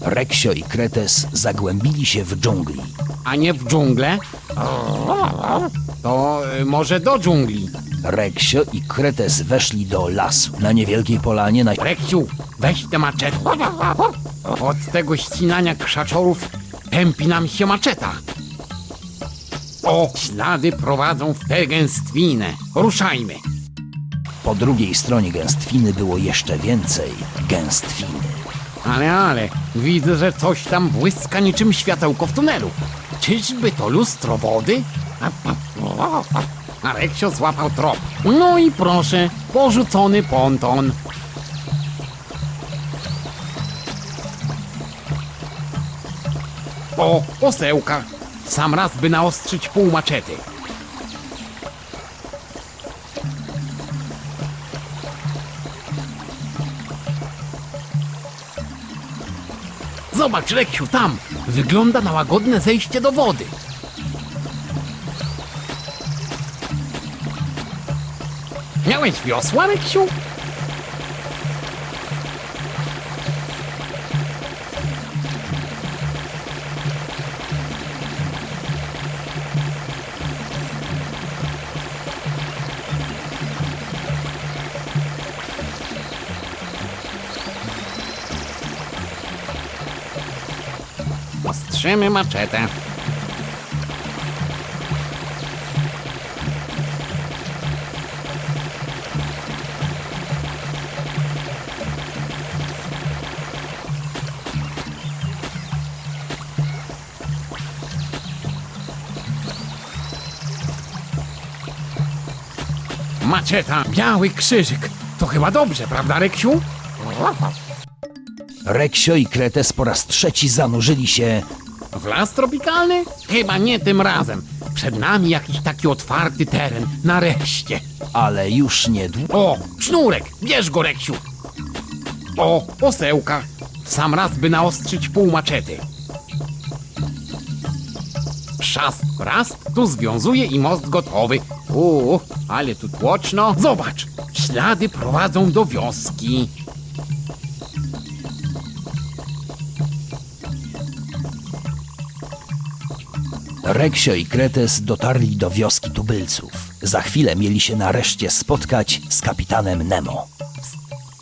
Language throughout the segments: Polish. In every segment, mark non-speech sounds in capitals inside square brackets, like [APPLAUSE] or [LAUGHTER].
Reksio i Kretes zagłębili się w dżungli. A nie w dżunglę? To y, może do dżungli. Reksio i Kretes weszli do lasu. Na niewielkiej polanie na... Reksiu, weź tę maczetę. Od tego ścinania krzaczorów pępi nam się maczeta. O, ślady prowadzą w tę gęstwinę. Ruszajmy. Po drugiej stronie gęstwiny było jeszcze więcej gęstwiny. Ale, ale, widzę, że coś tam błyska niczym światełko w tunelu. Czyżby to lustro wody? A Reksio złapał trop. No i proszę, porzucony ponton. O, osełka. W Sam raz by naostrzyć pół maczety. Zobacz, Reksiu, tam! Wygląda na łagodne zejście do wody. Miałeś wiosła, Reksiu? Ostrzymy maczetę. Maczeta, biały krzyżyk. To chyba dobrze, prawda, Reksiu? Reksio i Kretes po raz trzeci zanurzyli się W las tropikalny? Chyba nie tym razem. Przed nami jakiś taki otwarty teren, nareszcie. ale już niedługo. O, sznurek, bierz go, Reksiu. O, osełka. W Sam raz by naostrzyć pół maczety. Szast, rast, tu związuje i most gotowy. Uuu, ale tu tłoczno. Zobacz, ślady prowadzą do wioski. Reksio i Kretes dotarli do wioski tubylców. Za chwilę mieli się nareszcie spotkać z kapitanem Nemo.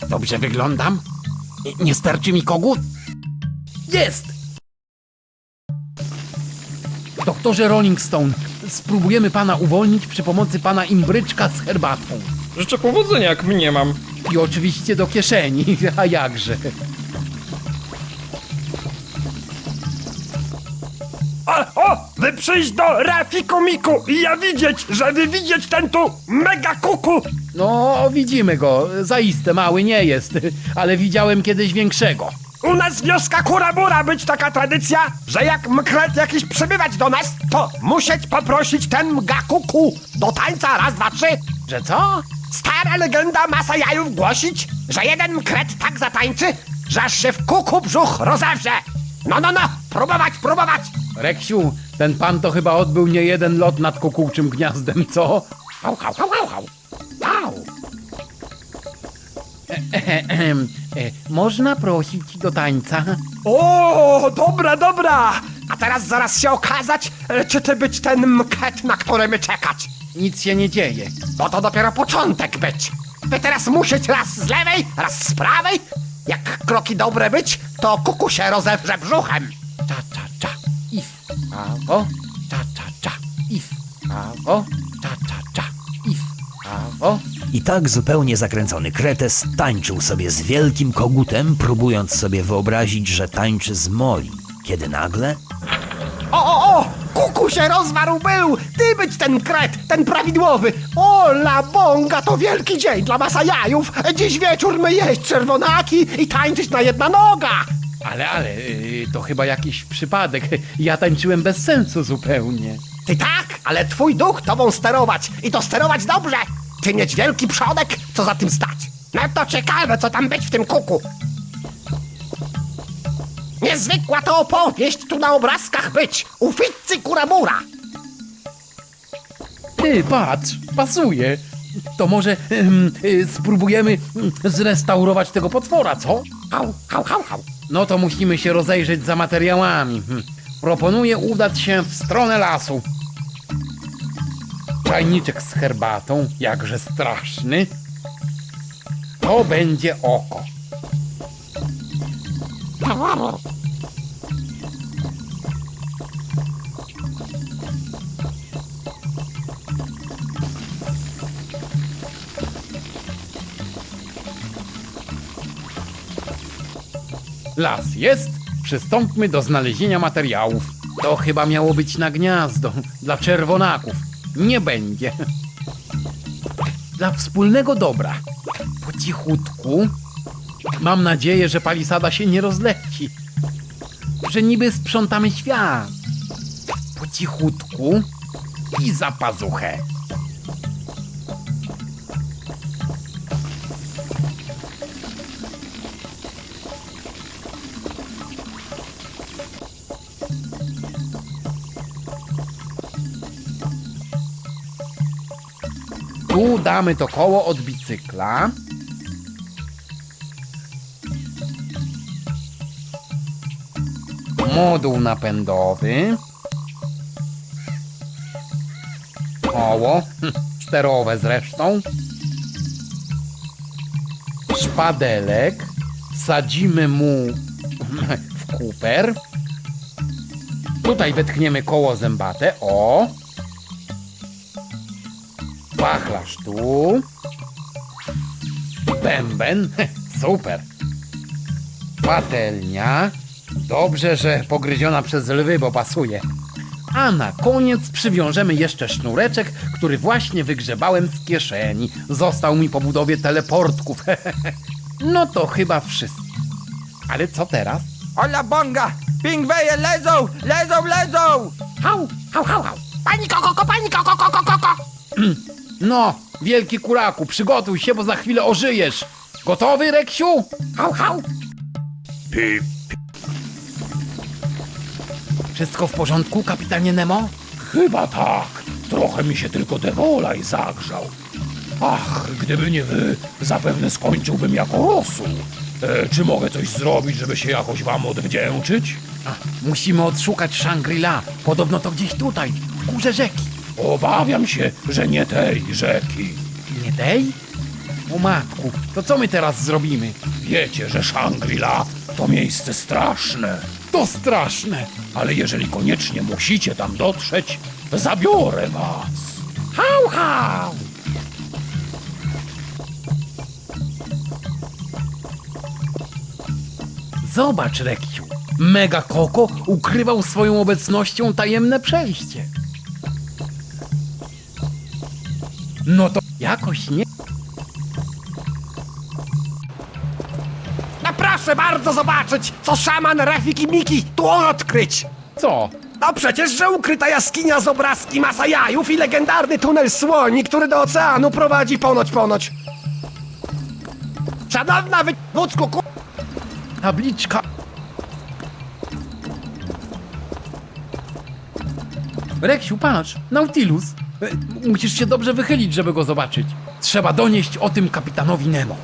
Dobrze wyglądam? Nie starczy mi kogut? Jest! Doktorze Rolling Stone, spróbujemy pana uwolnić przy pomocy pana imbryczka z herbatą. Życzę powodzenia, jak mnie mam. I oczywiście do kieszeni, [LAUGHS] a jakże. Wy przyjść do Rafiko Miku i ja widzieć, żeby widzieć ten tu mega kuku. No, widzimy go. Zaiste mały nie jest, [LAUGHS] ale widziałem kiedyś większego. U nas wioska Kurabura być taka tradycja, że jak mkret jakiś przybywać do nas, to musieć poprosić ten mga kuku do tańca raz, dwa, trzy. Że co? Stara legenda masa jajów głosić, że jeden mkret tak zatańczy, że aż się w kuku brzuch rozewrze. No, no, no, próbować, próbować. Reksiu, ten pan to chyba odbył nie jeden lot nad kukułczym gniazdem, co? Hał, hał, hał, hał, hał. Hał. Ehem, e, można prosić do tańca? O, dobra, dobra! A teraz zaraz się okazać, e, czy ty być ten mket, na który my czekać. Nic się nie dzieje. Bo to dopiero początek być. Wy teraz musieć raz z lewej, raz z prawej. Jak kroki dobre być, to kuku się rozewrze brzuchem. Prawo, cza, cza, cza, if, prawo, cza, cza, cza, if, prawo. I tak zupełnie zakręcony Kretes tańczył sobie z wielkim kogutem, próbując sobie wyobrazić, że tańczy z Moli. Kiedy nagle O, o, o! Kuku się rozwarł był! Ty być ten kret, ten prawidłowy! O, la bonga, to wielki dzień dla masajajów! Dziś wieczór my jeść czerwonaki i tańczyć na jedna noga! Ale, ale, y, to chyba jakiś przypadek. Ja tańczyłem bez sensu zupełnie. Ty tak, ale twój duch tobą sterować i to sterować dobrze. Ty mieć wielki przodek, co za tym stać. No to ciekawe, co tam być w tym kuku. Niezwykła to opowieść tu na obrazkach być. U Fitzy Kurabura. Ty, patrz, pasuje. To może em, y, spróbujemy mm, zrestaurować tego potwora, co? Hał, hał, hał, hał. No to musimy się rozejrzeć za materiałami. Hm. Proponuję udać się w stronę lasu. Czajniczek z herbatą, jakże straszny. To będzie oko. Las jest, przystąpmy do znalezienia materiałów. To chyba miało być na gniazdo dla czerwonaków. Nie będzie. Dla wspólnego dobra. Po cichutku. Mam nadzieję, że palisada się nie rozleci. Że niby sprzątamy świat. Po cichutku i za pazuchę. Tu damy to koło od bicykla. Moduł napędowy. Koło. hm, Sterowe zresztą. Szpadelek. Sadzimy mu w kuper. Tutaj wetkniemy koło zębate. O! Wachlarz tu. Bęben. [LAUGHS] Super. Patelnia. Dobrze, że pogryziona przez lwy, bo pasuje. A na koniec przywiążemy jeszcze sznureczek, który właśnie wygrzebałem z kieszeni. Został mi po budowie teleportków. [LAUGHS] no to chyba wszystko. Ale co teraz? Ola bonga! Pingweje lezą! Lezą, lezą! Hał, hał, hał, hał. Pani koko, ko, pani koko, koko, koko! [CLEARS THROAT] No, wielki kuraku, przygotuj się, bo za chwilę ożyjesz. Gotowy, Reksiu? Hał, hał. Pip. Wszystko w porządku, kapitanie Nemo? Chyba tak. Trochę mi się tylko devolaj zagrzał. Ach, gdyby nie wy, zapewne skończyłbym jako rosół. E, czy mogę coś zrobić, żeby się jakoś wam odwdzięczyć? A, musimy odszukać Shangri-La. Podobno to gdzieś tutaj, w górze rzeki. Obawiam się, że nie tej rzeki. Nie tej? O matku, to co my teraz zrobimy? Wiecie, że Shangri-La to miejsce straszne. To straszne. Ale jeżeli koniecznie musicie tam dotrzeć, zabiorę was. Hał, hał. Zobacz, Reksiu. Mega Koko ukrywał swoją obecnością tajemne przejście. No to jakoś nie... No proszę bardzo zobaczyć, co szaman Rafik i Miki tu odkryć! Co? No przecież, że ukryta jaskinia z obrazki Masajajów i legendarny tunel słoni, który do oceanu prowadzi ponoć, ponoć. Szanowna wywódzku, ku... Tabliczka. Reksiu, patrz, Nautilus. E, Musisz się dobrze wychylić, żeby go zobaczyć. Trzeba donieść o tym kapitanowi Nemo.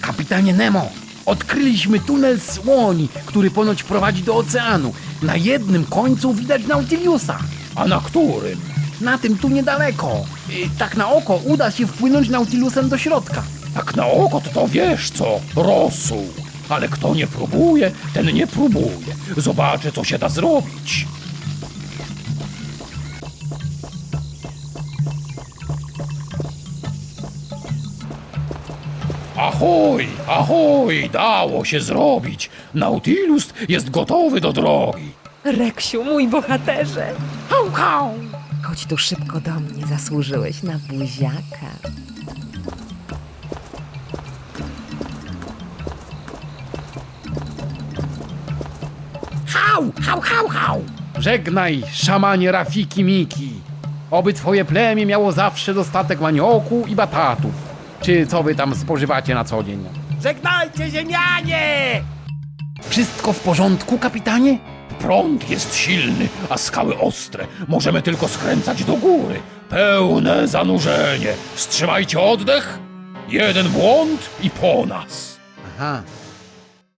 Kapitanie Nemo, odkryliśmy tunel słoni, który ponoć prowadzi do oceanu. Na jednym końcu widać Nautiliusa. A na którym? Na tym tu niedaleko. I tak na oko uda się wpłynąć Nautilusem do środka. Tak na oko to, to wiesz co, rosół. Ale kto nie próbuje, ten nie próbuje. Zobaczę, co się da zrobić. Ahoj, ahoj, dało się zrobić. Nautilus jest gotowy do drogi. Reksiu, mój bohaterze! Hał, hał. Chodź tu szybko do mnie, zasłużyłeś na buziaka. Hał, hał, hał, hał. Żegnaj, szamanie Rafiki Miki. Oby twoje plemię miało zawsze dostatek manioku i batatów. Czy co wy tam spożywacie na co dzień? Żegnajcie, ziemianie! Wszystko w porządku, kapitanie? Prąd jest silny, a skały ostre. Możemy tylko skręcać do góry. Pełne zanurzenie. Wstrzymajcie oddech. Jeden błąd i po nas. Aha,